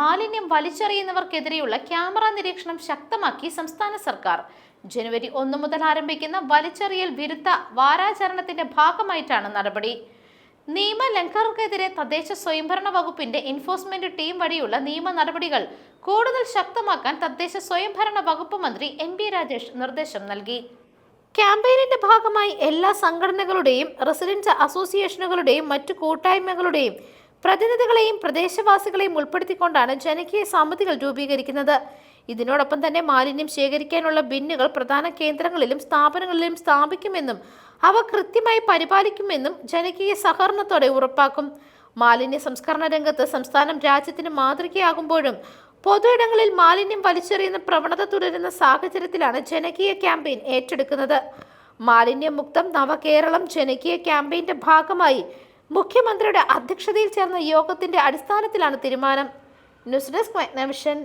മാലിന്യം വലിച്ചെറിയുന്നവർക്കെതിരെയുള്ള ക്യാമറ നിരീക്ഷണം ശക്തമാക്കി സംസ്ഥാന സർക്കാർ. ജനുവരി ഒന്ന് മുതൽ ആരംഭിക്കുന്ന വലിച്ചെറിയൽ വിരുദ്ധ വാരാചരണത്തിന്റെ ഭാഗമായിട്ടാണ് നടപടി. നിയമലംഘകർക്കെതിരെ തദ്ദേശ സ്വയംഭരണ വകുപ്പിന്റെ എൻഫോഴ്സ്മെന്റ് ടീം വഴിയുള്ള നിയമ നടപടികൾ കൂടുതൽ ശക്തമാക്കാൻ തദ്ദേശ സ്വയംഭരണ വകുപ്പ് മന്ത്രി എം ബി രാജേഷ് നിർദ്ദേശം നൽകി. ക്യാമ്പയിനിന്റെ ഭാഗമായി എല്ലാ സംഘടനകളുടെയും റെസിഡൻസ് അസോസിയേഷനുകളുടെയും മറ്റു കൂട്ടായ്മകളുടെയും പ്രതിനിധികളെയും പ്രദേശവാസികളെയും ഉൾപ്പെടുത്തിക്കൊണ്ടാണ് ജനകീയ സമിതികൾ രൂപീകരിക്കുന്നത്. ഇതിനോടൊപ്പം തന്നെ മാലിന്യം ശേഖരിക്കാനുള്ള ബിന്നുകൾ പ്രധാന കേന്ദ്രങ്ങളിലും സ്ഥാപനങ്ങളിലും സ്ഥാപിക്കുമെന്നും അവ കൃത്യമായി പരിപാലിക്കുമെന്നും ജനകീയ സഹകരണത്തോടെ ഉറപ്പാക്കും. മാലിന്യ സംസ്കരണ രംഗത്ത് സംസ്ഥാനം രാജ്യത്തിന് മാതൃകയാകുമ്പോഴും പൊതു ഇടങ്ങളിൽ മാലിന്യം വലിച്ചെറിയുന്ന പ്രവണത തുടരുന്ന സാഹചര്യത്തിലാണ് ജനകീയ ക്യാമ്പയിൻ ഏറ്റെടുക്കുന്നത്. മാലിന്യമുക്തം നവകേരളം ജനകീയ ക്യാമ്പയിന്റെ ഭാഗമായി മുഖ്യമന്ത്രിയുടെ അധ്യക്ഷതയിൽ ചേർന്ന യോഗത്തിന്റെ അടിസ്ഥാനത്തിലാണ് തീരുമാനം. News desk മെഗ്നവിഷൻ